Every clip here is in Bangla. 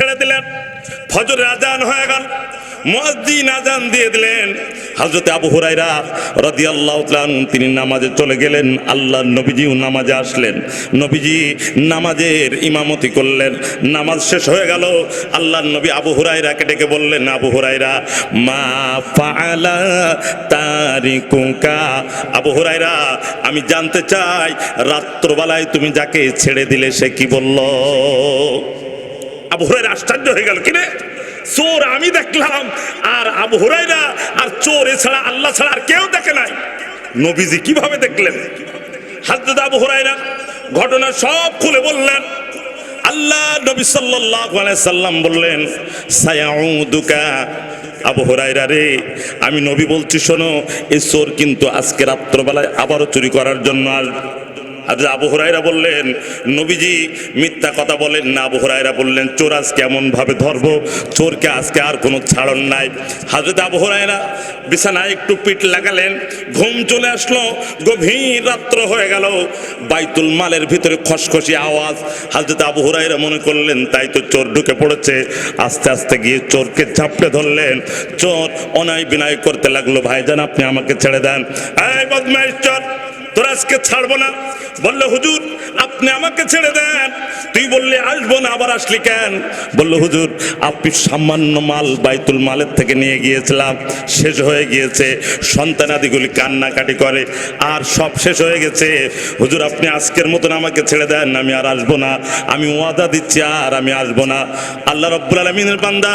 ছেড়ে দিলেন। ফজরের আজান হয়ে গেল। মুয়াজ্জিন আজান দিয়ে দিলেন। হযরত আবু হুরায়রা রাদিয়াল্লাহু আল্লাহ তিনি নামাজে চলে গেলেন। আল্লাহর নবীজিও নামাজে আসলেন। নবীজি নামাজের ইমামতি করলেন। নামাজ শেষ হয়ে গেল। আল্লাহর নবী আবু হুরায়রাকে ডেকে বললেন, আবু হুরাইরা মা ফাআলা তারিকুকা? আবু হুরায়রা, আমি জানতে চাই, রাত্রবেলায় তুমি যাকে ছেড়ে দিলে সে কি বলল? আবু হুরায়রা আশ্চর্য হয়ে গেল, কিরে? চোর আমি দেখলাম, আর আবু হুরায়রা আর চোর এছাড়া আল্লাহ ছাড়া আর কেউ দেখে নাই। নবীজি কীভাবে দেখলেন? হাজরত আবু হুরায়রা ঘটনা সব খুলে বললেন। আল্লাহ নবী সাল্লাল্লাহু আলাইহি সাল্লাম বললেন, সায়াউদুকা, আবু হুরায়রা রে, আমি নবী বলছি শোনো এই চোর কিন্তু আজকে রাত্রবেলায় আবারও চুরি করার জন্য আসবে। আবু হুরায়রা বললেন, নবীজি মিথ্যা কথা বলেন না। আবু হুরায়রা বললেন, চোর আজকে এমন ভাবে ধরবো, চোরকে আজকে আর কোনো ছাড়ন নাই। হাজরত আবু হুরায়রা বিছানায় একটু পিঠ লাগালেন, ঘুম চলে আসলো, গভীর রাত্র হয়ে গেল। বাইতুল মালের ভিতরে খসখসি আওয়াজ। হাজরত আবু হুরায়রা মনে করলেন, তাই তো চোর ঢুকে পড়েছে। আস্তে আস্তে গিয়ে চোরকে ঝাপটে ধরলেন। চোর অনায় বিনয় করতে লাগল, ভাইজান, আপনি আমাকে ছেড়ে দেন। এই বদমাইশ চোর, তোর আজকে ছাড়বো না। বলল, হুজুর, আপনি আমাকে ছেড়ে দেন। তুই বললি, আসব না, আবার আসলি কেন? বলল, হুজুর, আপনি সামান্য মাল বাইতুল মালের থেকে নিয়ে গিয়েছিলাম, শেষ হয়ে গিয়েছে। সন্তানাদিগুলি কান্নাকাটি করে, আর সব শেষ হয়ে গেছে। হুজুর, আপনি আজকের মতন আমাকে ছেড়ে দেন, আমি আর আসব না। আমি ওয়াদা দিচ্ছি, আর আমি আসব না। আল্লাহ রব্বুল আলমিনের বান্দা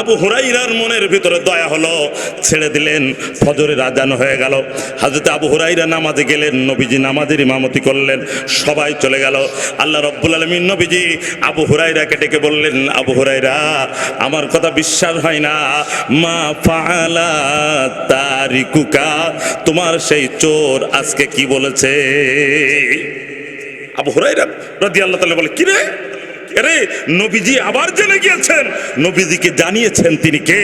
আবু হুরাইরার মনের ভিতরে দয়া হলো, ছেড়ে দিলেন, ফজরের আজান হয়ে গেল। হাজরত আবু হুরাইরা নামাজে গেলেন, নবীজি নামাজের ইমামতি করলেন। সবাই চলে গেল। আল্লাহ রব্বুল আলমিন নবীজি আবু হুরাইরাকে ডেকে বললেন, আবু হুরাইরা আমার কথা বিশ্বাস হয় না। মা ফালা তারিকুকা, তোমার সেই চোর আজকে কি বলেছে? আবু হুরাইরা রাদি আল্লাহ তাআলা বলে, কিরে? আরে, নবীজি আবার জেনে গিয়েছেন। নবীজিকে জানিয়েছেন তিনি কে?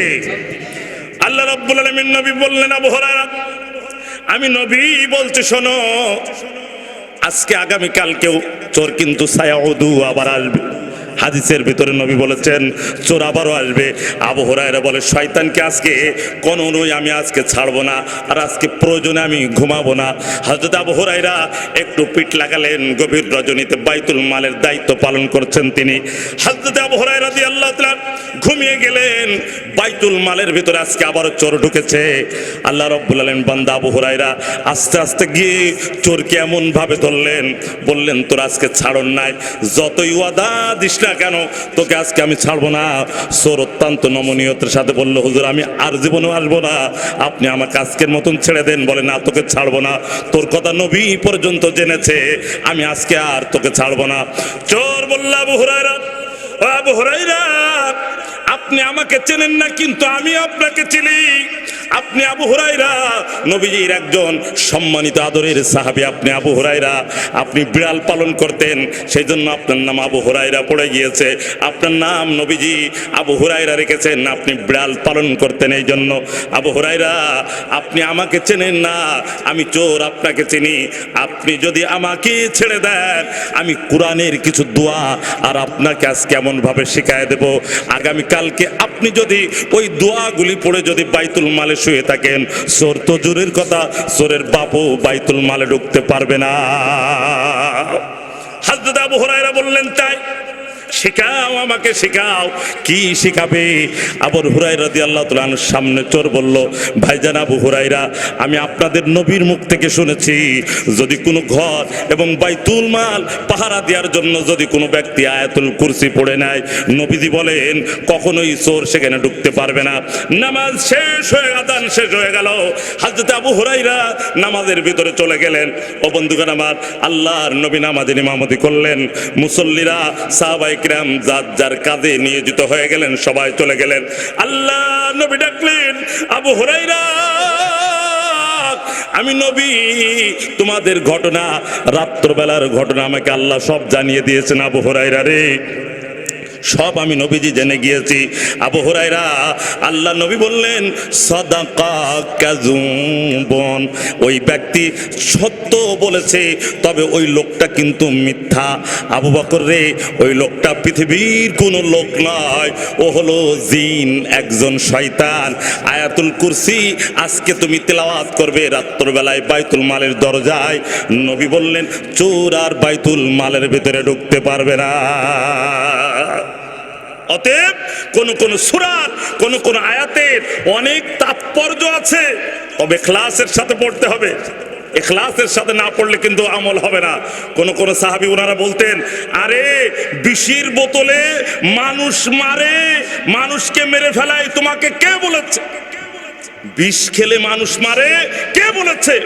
আল্লাহ রাব্বুল আলামিন নবী বললেন, আবু হুরায়রা, আমি নবী বলছি, শোনো। আজকে আগামী কালকেও চোর কিন্তু সায়াউদু আবার আসবে। হাদিসের ভিতরে নবী বলেছেন, চোর আবারও আসবে। আবু হুরায়রা বলে, শয়তানকে আজকে কোনোই আমি আজকে ছাড়বো না, আর আজকে প্রয়োজনে আমি ঘুমাবো না। হযরত আবু হুরায়রা একটু পিঠ লাগালেন, গভীর রজনীতে বাইতুল মালের দায়িত্ব পালন করছেন তিনি। হযরত আবু হুরায়রা দিয়ে আল্লাহ ঘুমিয়ে গেলেন বাইতুল মালের ভিতরে আজকে আবারও চোর ঢুকেছে। আল্লাহ রব্বুল আলামিন বান্দা আবু হুরায়রা আস্তে আস্তে গিয়ে চোরকে এমন ভাবে ধরলেন, বললেন, তোর আজকে ছাড়ন নাই। যতই ওয়াদা দিস না কেন, তোকে আজকে আমি ছাড়বো না। চোর অত্যন্ত নমনীয়তার সাথে বলল, হুজুর, আমি আর জীবনেও আসব না। আপনি আমাকে আজকের মতন ছেড়ে দেন, বলে, না, তোকে ছাড়বো না। তোর কথা নবী পর্যন্ত জেনেছে। আমি আজকে আর তোকে ছাড়বো না। চোর বলল, আবু হুরায়রা ও আবু হুরায়রা আপনি আমাকে চেনেন না কিন্তু আমি আপনাকে চিনি। আপনি আবু হুরাইরা নবীজির একজন সম্মানিত আদরের সাহাবী আপনি আবু হুরাইরা আপনি বিড়াল পালন করতেন সেই জন্য আপনার নাম আবু হুরাইরা পড়ে গিয়েছে। আপনার নাম নবীজি আবু হুরাইরা রেখেছেন, আপনি বিড়াল পালন করতেন এই জন্য আবু হুরাইরা আপনি আমাকে চেনেন না, আমি চোর আপনাকে চিনি। আপনি যদি আমাকে ছেড়ে দেন, আমি কোরআনের কিছু দোয়া আর আপনাকে আজ কেমন ভাবে শিখায় দেব। আগামী কালকে আপনি যদি ওই দোয়াগুলি পড়ে যদি বাইতুল মালে শুয়ে থাকেন। সোর তো জোরের কথা সোরের বাপও বাইতুল মালে ঢুকতে পারবে না। হাজরত আবু হুরায়রা বললেন, তাই শেখাও, আমাকে শেখাও। কি শেখাবে? আবর হুরাই রাদি আল্লাহ তালার সামনে চোর বলল, ভাইজান আবু হুরাইরা আমি আপনাদের নবীর মুখ থেকে শুনেছি, যদি কোনো ঘর এবং বাইতুল মাল পাহারা দেওয়ার জন্য যদি কোনো ব্যক্তি আয়াতুল কুরসি পড়ে নেয়, নবীজি বলেন, কখনোই চোর সেখানে ঢুকতে পারবে না। নামাজ শেষ হয়ে, আদান শেষ হয়ে গেল। হাজরত আবু হুরাইরা নামাজের ভিতরে চলে গেলেন। ও বন্ধুগণ আমার, আল্লাহর নবী নামাজের ইমামতি করলেন। মুসল্লিরা সাহাবাই কিরাম যার যার কাজে নিয়োজিত হয়ে গেলেন, সবাই চলে গেলেন। আল্লাহ নবী ডাকলেন, আবু হুরাইরা আমি নবী, তোমাদের ঘটনা, রাত্রবেলার ঘটনা আমাকে আল্লাহ সব জানিয়ে দিয়েছেন, আবু হরাইরা রে। সব আমি নবীজি জেনে গিয়েছি। আবু হুরাইরা আল্লাহ নবী বললেন, সদাকা কাজুবন ওই ব্যক্তি সত্য বলেছে, তবে ওই লোকটা কিন্তু মিথ্যা। আবু বকর রে, ওই লোকটা পৃথিবীর কোনো লোক নয়, ও হলো জিন, একজন শয়তান। আয়াতুল কুরসি, আজকে তুমি তেলাওয়াত করবে রাত্রবেলায় বাইতুল মালের দরজায়। নবী বললেন, চোর আর বাইতুল মালের ভিতরে ঢুকতে পারবে না। অতএব কোন কোন সুরার কোন কোন আয়াতের অনেক তাৎপর্য আছে। তবে ক্লাসের সাথে পড়তে হবে। এখলাসের সাথে না পড়লে কিন্তু আমল হবে না। কোন কোন সাহাবি ওনারা বলতেন, আরে, বিষির বোতলে মানুষ মারে, মানুষকে মেরে ফেলায়, তোমাকে কে বলেছে? বিষ খেলে মানুষ মারে, কে বলেছে?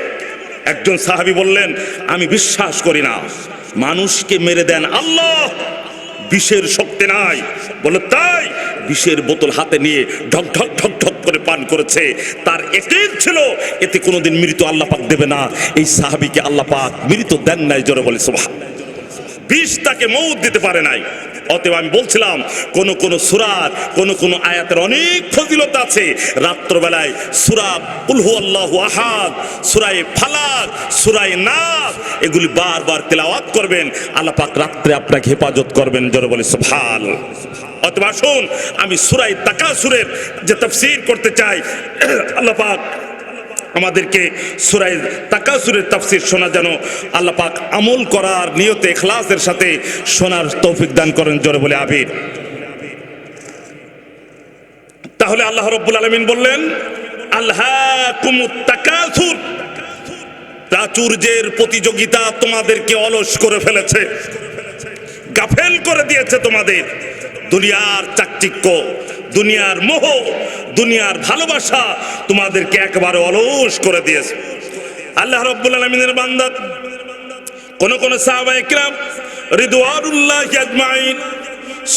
একজন সাহাবি বললেন, আমি বিশ্বাস করি না। মানুষকে মেরে দেন আল্লাহ। বিষের শক্তি নাই। বলে, তাই বিষের বোতল হাতে নিয়ে ঢক ঢক ঢক ঢক করে পান করেছে। তার এতে ছিল, এতে কোনোদিন মৃত আল্লাহ পাক দেবে না। এই সাহাবিকে আল্লাহ পাক মৃত দেন নাই জোরে বলে সোভা বিষ তাকে মৌত দিতে পারে নাই। অতএব আমি বলছিলাম, কোন কোন সুরার, কোন কোন আয়াতের অনেক ফজিলত আছে। রাত্রবেলায় সুরা উলহু আল্লাহ আহাদ, সুরায় ফালাক, সুরায় নাস, এগুলি বারবার তেলাওয়াত করবেন। আল্লাহ পাক রাত্রে আপনাকে হেফাজত করবেন, জোরে বলে সুবহান। অতএব আসুন, আমি সুরাই তাকাসুরের যে তাফসীর করতে চাই, আল্লাহ পাক আমাদেরকে সুরাই তাকাসুরের তাফসির শোনা যেন আল্লাহ পাক আমল করার নিয়তে এখলাসের সাথে শোনার তৌফিক দান করেন জোরে বলে আবির তাহলে আল্লাহ রব্বুল আলমিন বললেন আল্লাহ তাকাসুর। প্রাচুর্যের প্রতিযোগিতা তোমাদেরকে অলস করে ফেলেছে, গাফেল করে দিয়েছে তোমাদের। দুনিয়ার চাকচিক্য দুনিয়ার মোহ, দুনিয়ার ভালোবাসা তোমাদেরকে একবারে অলস করে দিয়েছে। আল্লাহ রব্বুল আলমিনের বান্দা, কোন কোন সাহাবা ইকরাম রিদওয়ানুল্লাহ আজমাইন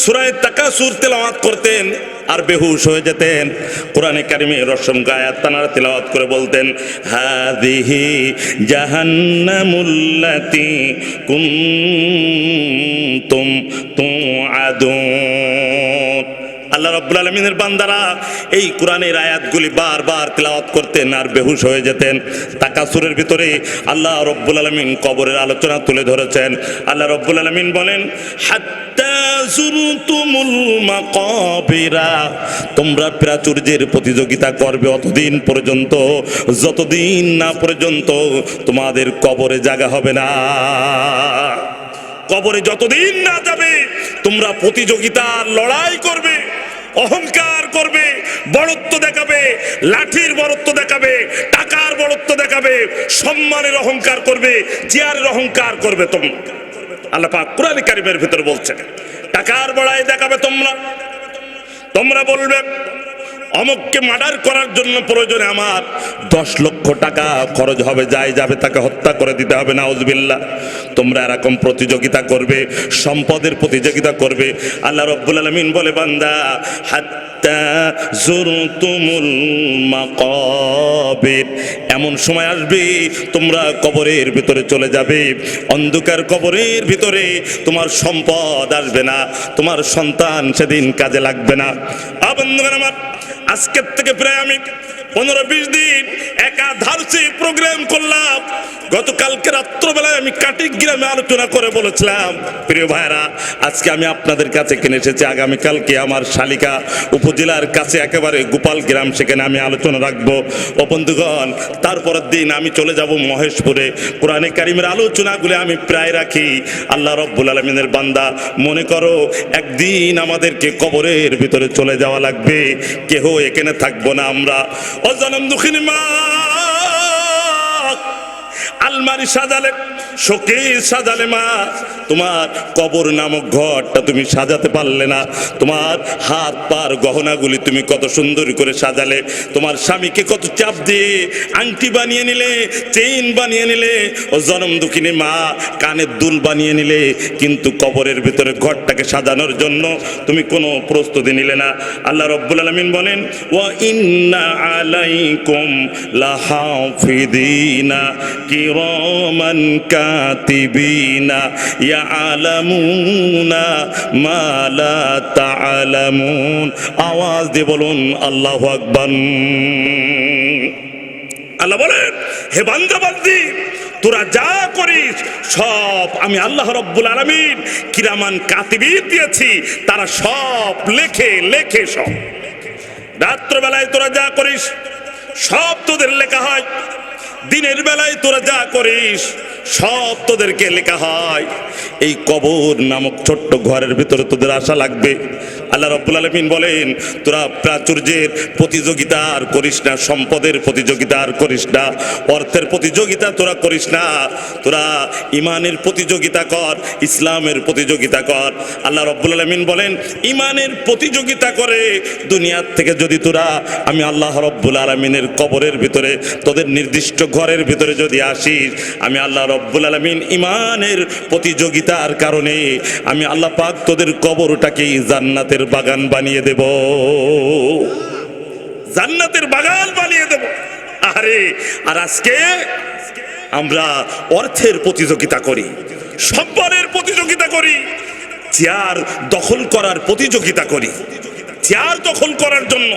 সুরায় তাকাসুর তেলাওয়াত করতেন আর বেহুশ হয়ে যেতেন। কোরআনে কারিমে রসম গায়াত তানারা তেলাওয়াত করে বলতেন হাদিহি জাহান্নামুল্লাতি কুনতুম তুআদুন। আল্লাহ রাব্বুল আলমিনের বান্দারা এই কোরআনের আয়াতগুলি বারবার তেলাওয়াত করতেন আর বেহুশ হয়ে যেতেন। তাকাসুরের ভিতরে আল্লাহ রব্বুল আলমিন কবরের আলোচনা তুলে ধরেছেন। আল্লাহ রব্বুল আলমিন বলেন তোমরা প্রাচুর্যের প্রতিযোগিতা করবে অতদিন পর্যন্ত, যতদিন না পর্যন্ত তোমাদের কবরে জায়গা হবে না। কবরে যতদিন না যাবে, তোমরা প্রতিযোগিতা লড়াই করবে অহংকার করবে, বড়ত্ব দেখাবে, লাঠির বড়ত্ব দেখাবে, টাকার বড়ত্ব দেখাবে, সম্মানের অহংকার করবে চেয়ারের অহংকার করবে তোমরা আল্লাহ পাক কোরআন কারিমের ভিতরে বলছেন, টাকার বড়াই দেখাবে তোমরা। তোমরা বলবে, অমককে মার্ডার করার জন্য প্রয়োজনে আমার দশ লক্ষ টাকা খরচ হবে, যাই যাবে তাকে হত্যা করে দিতে হবে না তোমরা এরকম প্রতিযোগিতা করবে, সম্পদের প্রতিযোগিতা করবে। আল্লাহ রব্বুল আলমিন বলে, বান্দা এমন সময় আসবে, তোমরা কবরের ভিতরে চলে যাবে। অন্ধকার কবরের ভিতরে তোমার সম্পদ আসবে না, তোমার সন্তান সেদিন কাজে লাগবে না। আজকের থেকে প্রায় আমি পনেরো বিশ দিন একাধারসি প্রোগ্রাম করলাম। গতকালকে রাত্রবেলায় আমি কাটিক গ্রামে আলোচনা করে বলেছিলাম, প্রিয় ভাইরা আজকে আমি আপনাদের কাছে কিনে এসেছি। আগামীকালকে আমার শালিকা উপজেলার কাছে একেবারে গোপাল গ্রাম, সেখানে আমি আলোচনা রাখব। ও বন্ধুগণ, তারপরের দিন আমি চলে যাব মহেশপুরে। কোরআনে কারিমের আলোচনাগুলো আমি প্রায় রাখি। আল্লাহ রব্বুল আলমিনের বান্দা, মনে করো, একদিন আমাদেরকে কবরের ভিতরে চলে যাওয়া লাগবে। কেহ এখানে থাকব না আমরা। ও জনম দুঃখিনী মা আলমারি সাজালে শোকেস সাজালে মা। তোমার কবর নামক ঘরটা তুমি সাজাতে পারলে না। তোমার হাত পার গহনাগুলি তুমি কত সুন্দর করে সাজালে। তোমার স্বামীকে কত চাপ দিয়ে আংটি বানিয়ে নিলে, চেইন বানিয়ে নিলে, ও জনম দুঃখিনী মা কানের দুল বানিয়ে নিলে। কিন্তু কবরের ভিতরে ঘরটাকে সাজানোর জন্য তুমি কোনো প্রস্তুতি নিলে না। আল্লাহ রব্বুল আলমিন বলেন, ওয়া ইন্না আলাইকুম লাহাফিদিনা কিরামান কাতিবিনা ইয়ালামুনা মা লা তাআলামুন আওয়াজ দিয়ে বলুন, আল্লাহু আকবার। আল্লাহ বলেন, হে বান্দাবান্দি তোরা যা করিস, সব আমি আল্লাহ রব্বুল আলমিন কিরামান কাতিবির দিয়েছি, তারা সব লেখে লেখে সব। রাত্রবেলায় তোরা যা করিস, সব তোদের লেখা হয়। দিনের বেলায় তোরা যা করিস সব তোদেরকে লেখা হয়। এই কবর নামক ছোট্ট ঘরের ভিতরে তোদের আশা লাগবে। আল্লাহ রব্বুল আলমিন বলেন, তোরা প্রাচুর্যের প্রতিযোগিতা আর করিস না, সম্পদের প্রতিযোগিতা আর করিস না, অর্থের প্রতিযোগিতা তোরা করিস না, তোরা ইমানের প্রতিযোগিতা কর, ইসলামের প্রতিযোগিতা কর। আল্লাহ রব্বুল আলমিন বলেন ইমানের প্রতিযোগিতা করে দুনিয়ার থেকে যদি তোরা, আমি আল্লাহ রব্বুল আলমিনের কবরের ভিতরে, তোদের নির্দিষ্ট ঘরের ভিতরে যদি আসিস, আমি আল্লাহ রব্বুল আলমিন ইমানের প্রতিযোগিতার কারণে, আমি আল্লাহ পাক তোদের কবরটাকে জান্নাতের বাগান বানিয়ে দেব। জান্নাতের বাগান বানিয়ে দেব। আরে আর আজকে আমরা অর্থের প্রতিযোগিতা করি, সম্পদের প্রতিযোগিতা করি, চেয়ার দখল করার প্রতিযোগিতা করি। চেয়ার দখল করার জন্য,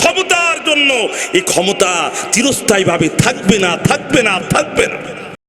ক্ষমতার জন্য, এই ক্ষমতা চিরস্থায়ীভাবে থাকবে না থাকবে না থাকবে না।